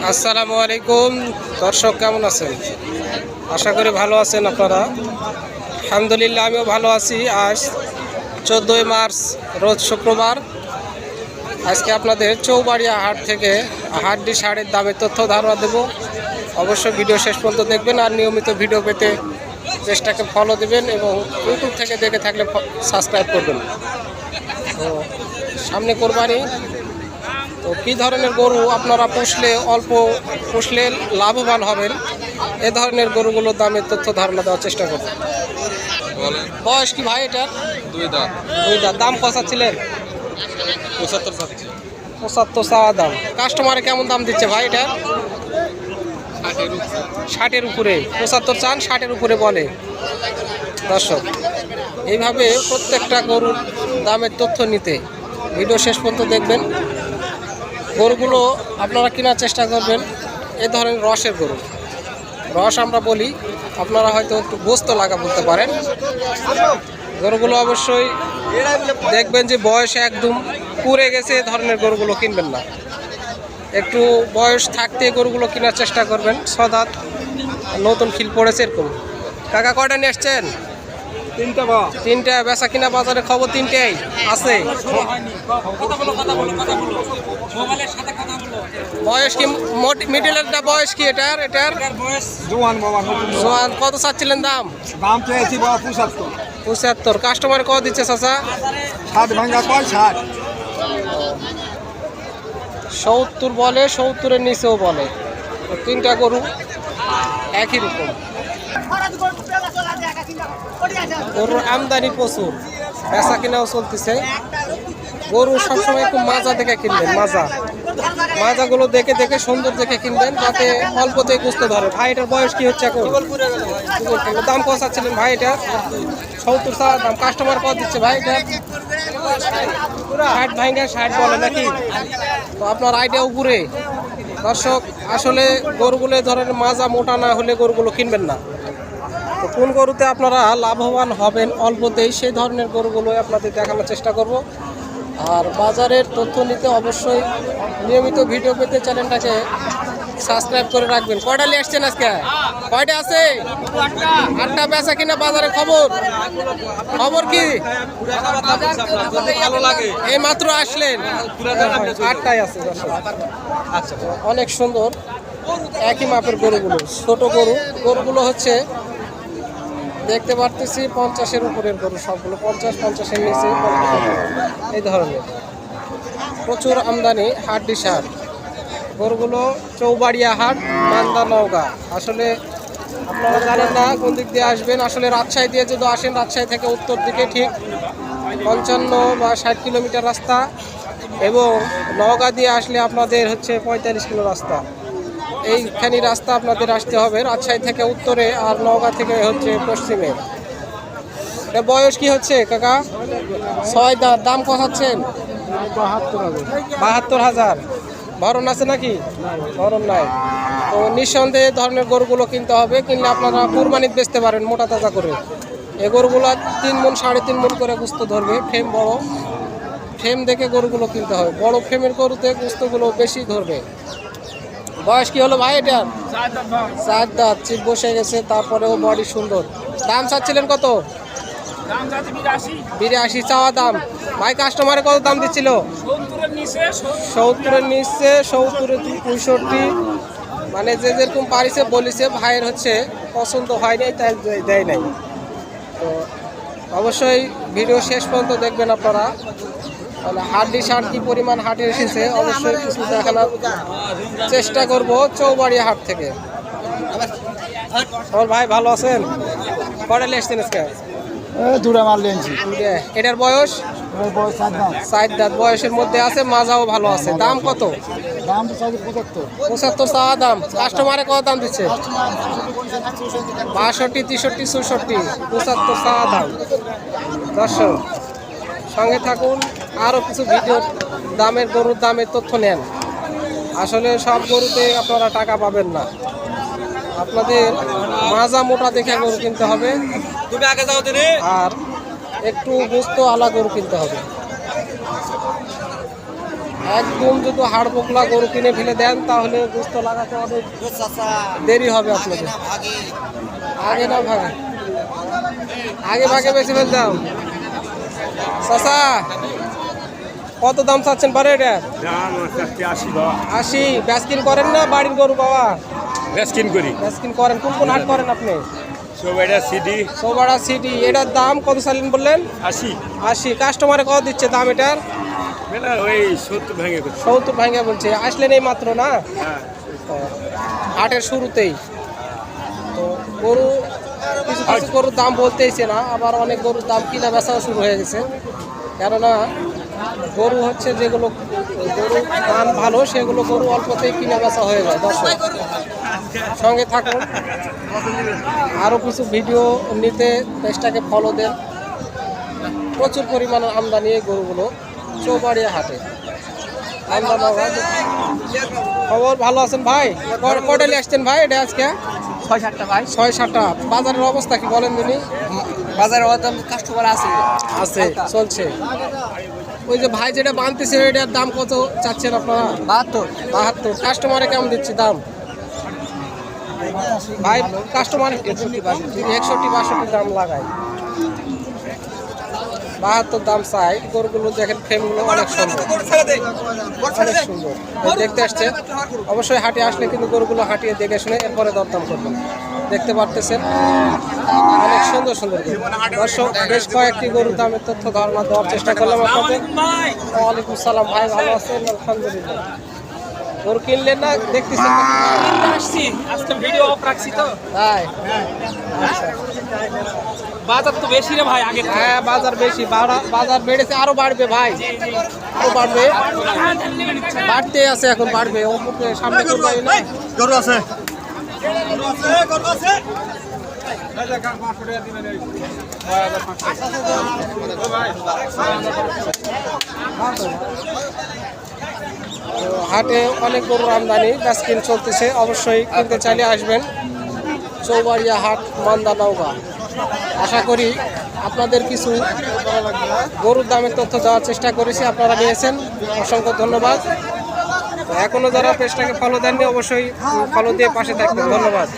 আসসালামু আলাইকুম। দর্শক, কেমন আছেন? আশা করি ভালো আছেন আপনারা। আলহামদুলিল্লাহ, আমিও ভালো আছি। আজ চোদ্দোই মার্চ, রোজ শুক্রবার। আজকে আপনাদের চৌবাড়িয়া হাট থেকে হাড্ডি শাড়ির দামের তথ্য ধারণা দেবো। অবশ্যই ভিডিও শেষ পর্যন্ত দেখবেন আর নিয়মিত ভিডিও পেতে চেষ্টাকে ফলো দেবেন এবং ইউটিউব থেকে দেখে থাকলে সাবস্ক্রাইব করবেন। তো সামনে কোরবানি। তো কী ধরনের গরু আপনারা পুষলে অল্প পুষলে লাভবান হবেন? এ ধরনের গরুগুলোর দামের তথ্য ধারণা দেওয়ার চেষ্টা করবেন বয়স কি ভাই এটার? দুই দাঁত। দুইটা দাম কষা ছিলেন পঁচাত্তর চাওয়া দাম। কাস্টমারে কেমন দাম দিচ্ছে ভাই এটা ষাটের উপরে। পঁচাত্তর চান ষাটের উপরে বলে। দর্শক এইভাবে প্রত্যেকটা গরুর দামের তথ্য নিতে ভিডিও শেষ পর্যন্ত দেখবেন। গরুগুলো আপনারা কেনার চেষ্টা করবেন। এ ধরনের রসের গরু। রস আমরা বলি, আপনারা হয়তো একটু গোস্ত লাগা বলতে পারেন। গরুগুলো অবশ্যই দেখবেন যে বয়স একদম পুড়ে গেছে, এ ধরনের গরুগুলো কিনবেন না। একটু বয়স থাকতে গরুগুলো কেনার চেষ্টা করবেন। সদাত নতুন খিল পড়েছে এরকম। কাকা কটা নিয়ে এসছেন তিনটা বা? তিনটা বেচা কিনা বাজারে খবর তিনটেই আছে। বয়স কি মিডিলেরটা বয়স কি এটার এটার? জোয়ান জোয়ান কত চাচ্ছিলেন দাম? দাম চেয়েছি বাবা পঁচাত্তর। পঁচাত্তর। কাস্টমার কত দিচ্ছে চাচা? ষাট ভাঙ্গা কয়? ষাট। সত্তর বলে সত্তরের নিচেও বলে। তিনটা গরু একই রকম। গরুর আমদানি প্রচুর। বেচা কিনাও চলতেছে। গরু সবসময় একটু মাজা দেখে কিনবেন, মাজা। মাজাগুলো দেখে দেখে সুন্দর দেখে কিনবেন, যাতে অল্পতেই বুঝতে ধরে ভাইটার বয়স কি হচ্ছে এখন? দাম কত চাচ্ছিলেন ভাই সত্তর টাকা দাম কাস্টমার কত দিচ্ছে ভাইটা ষাট ভাইঙ্গা ষাট বলে নাকি? তো আপনার আইডিয়া উপরে। দর্শক, আসলে গরুগুলো ধরেন মাজা মোটা না হলে গরুগুলো কিনবেন না। কোন গরুতে আপনারা লাভবান হবেন অল্পতেই সেই ধরনের গরুগুলো আপনাদের দেখানোর চেষ্টা করব। আর বাজারের তথ্য নিতে অবশ্যই নিয়মিত ভিডিও পেতে চ্যানেলটাকে সাবস্ক্রাইব করে রাখবেন। কয়টা নিয়ে আসছেন আজকে? কয়টা আছে? আটটা বেচা কিনা বাজারে খবর? খবর কি? এই মাত্র আসলেন। আটটাই আছে আচ্ছা অনেক সুন্দর। একই মাপের গরুগুলো, ছোট গরু। গরুগুলো হচ্ছে দেখতে পারতেছি পঞ্চাশের উপরের গরু সবগুলো, পঞ্চাশ পঞ্চাশের নিচে এই ধরনের। প্রচুর আমদানি, হাড্ডি সার। গরুগুলো চৌবাড়িয়া হাট, মান্দা নওগাঁ। আসলে আপনারা জানেন না কোন দিক দিয়ে আসবেন। আসলে রাজশাহী দিয়ে যদি আসেন, রাজশাহী থেকে উত্তর দিকে ঠিক পঞ্চান্ন বা ষাট কিলোমিটার রাস্তা এবং নওগাঁ দিয়ে আসলে আপনাদের হচ্ছে পঁয়তাল্লিশ কিলো রাস্তা। এইখানি রাস্তা আপনাদের আসতে হবে, রাজশাহী থেকে উত্তরে আর নওগাঁ থেকে হচ্ছে পশ্চিমে। বয়স কি হচ্ছে, কাকা? ছয় দাঁত দাম কত বাহাত্তর হাজার। ভরণ আছে নাকি? ভরণ নাই। তো নিঃসন্দেহে ধরনের গরুগুলো কিনতে হবে, কিনলে আপনারা কুরবানিতে বেচতে পারেন মোটা তাজা করে। এই গরুগুলো তিন মন, সাড়ে তিন মন করে গুস্ত ধরবে ফ্রেম বড়। ফ্রেম দেখে গরুগুলো কিনতে হবে, বড় ফ্রেমের গরুতে গুস্তগুলো বেশি ধরবে। বয়স কি হলো ভাই এটার? চার দাঁত চিপ বসে গেছে তারপরেও বডি সুন্দর। দাম চাচ্ছিলেন কত? বিরাশি। চাওয়া দাম। ভাই কাস্টমারে কত দাম দিচ্ছিল? সত্তরের নিচে সত্তরের পঁয়ষট্টি মানে যে যেরকম পারিছে বলিছে ভাইয়ের হচ্ছে পছন্দ হয় নাই তাই দেয় নাই। তো অবশ্যই ভিডিও শেষ পর্যন্ত দেখবেন আপনারা। তাহলে হাড্ডি সার কি পরিমাণ হাটে এসেছে অবশ্যই কিছু দেখানোর চেষ্টা করব চৌবাড়ি হাট থেকে। আমার ভাই ভালো আছেন? কটা এসছেন আজকে? দূরে মাল এটার বয়স? দাঁত। বয়সের মধ্যে আছে মাজাও ভালো আছে। দাম কত? দাম পঁচাত্তর। পঁচাত্তর চাওয়া দাম। কাস্টমারে কত দাম দিচ্ছে? বাষট্টি তেষট্টি চৌষট্টি। পঁচাত্তর চাওয়া দাম। দর্শক সঙ্গে থাকুন আরও কিছু ভিডিও দামের গরুর দামের তথ্য নেন। আসলে সব গরুতে আপনারা টাকা পাবেন না। আপনাদের মাজা মোটা দেখে গরু কিনতে হবে। আর একটু গুস্ত আলা গরু কিনতে হবে। একদম যদি হাড় বোকলা গরু কিনে ফেলে দেন তাহলে গুস্ত লাগাতে অনেক দেরি হবে আপনাদের। আগে না ভাগে। আগে ভাগে। বেশি ফেলতাম। চাচা কত দাম চাচ্ছেন পারে এটা? আশি ব্যাসকিন করেন না বাড়ির গরু বাবা? ব্যাসকিন করি। ব্যাসকিন করেন কোন কোন হাট করেন আপনি? সোবাড়া সিটি এটার দাম কত সালেন বললেন? আশি। আশি। কাস্টমারে কত দিচ্ছে দাম এটার? ওই সত্তর ভেঙে সত্তর ভাঙ্গা বলছে আসলেন এই মাত্র না? হ্যাঁ। হাটের শুরুতেই। তো গরু কিছু কিছু গরুর দাম বলতেইছে না, আবার অনেক গরুর দাম কিনা বেচাও শুরু হয়ে গেছে। কেননা গরু হচ্ছে যেগুলো গরু দাম ভালো, সেগুলো গরু অল্পতেই কিনা বেচা হয়ে যায় দর্শক সঙ্গে থাকুন। আরও কিছু ভিডিও নিতে পেজটাকে ফলো দেন। প্রচুর পরিমাণে আমদানি এই গরুগুলো চৌবাড়িয়া হাটে। খবর ভালো আছেন ভাই? কটালে আসছেন ভাই এটা আজকে? ছয় সাতটা ভাই। ছয় সাতটা বাজারের অবস্থা কি বলেন তিনি? বাজারের কাস্টমার আছে। আছে চলছে। ওই যে ভাই যেটা বানতেছে এটার দাম কত চাচ্ছেন আপনারা? বাহাত্তর। বাহাত্তর। কাস্টমারে কেমন দিচ্ছে দাম? ভাই কাস্টমার একষট্টি বাষট্টি দাম লাগায়। বাহাত্তর দাম চাই। গরুগুলো দেখেন ফ্রেমগুলো অনেক সুন্দর। অনেক সুন্দর। দেখতে আসছে অবশ্যই হাটে আসলে কিন্তু গরুগুলো হাঁটিয়ে দেখে শুনে এরপরে দরদাম করবেন। দেখতে পারতেছেন? অনেক সুন্দর সুন্দর দর্শক, বেশ কয়েকটি গরুর দামের তথ্য ধারণা দেওয়ার চেষ্টা করলাম আপনাদের। ওয়ালাইকুম সালাম। ভাই, ভালো আছেন? আলহামদুলিল্লাহ। গরু কিনলেন না দেখতেছেন আসছি। আজকে ভিডিও অফ রাখছি তো। তাই? বাজার তো বেশি রে ভাই আগে হ্যাঁ বাজার বেশি। বাড়া- বাজার বেড়েছে আরও বাড়বে ভাই। আরও বাড়বে। বাড়তে আছে এখন বাড়বে। সামনে না গরু আছে। হাটে অনেক গরুর আমদানি ব্যাসকিন চলতেছে, অবশ্যই কিনতে চাইলে আসবেন। চৌবাড়িয়া হাট, মান্দা নৌকা আশা করি আপনাদের কিছু গরুর দামের তথ্য দেওয়ার চেষ্টা করেছি, আপনারা নিয়েছেন। অসংখ্য ধন্যবাদ। এখনও যারা পেজটাকে ফলো দেননি, অবশ্যই ফলো দিয়ে পাশে থাকবেন। ধন্যবাদ।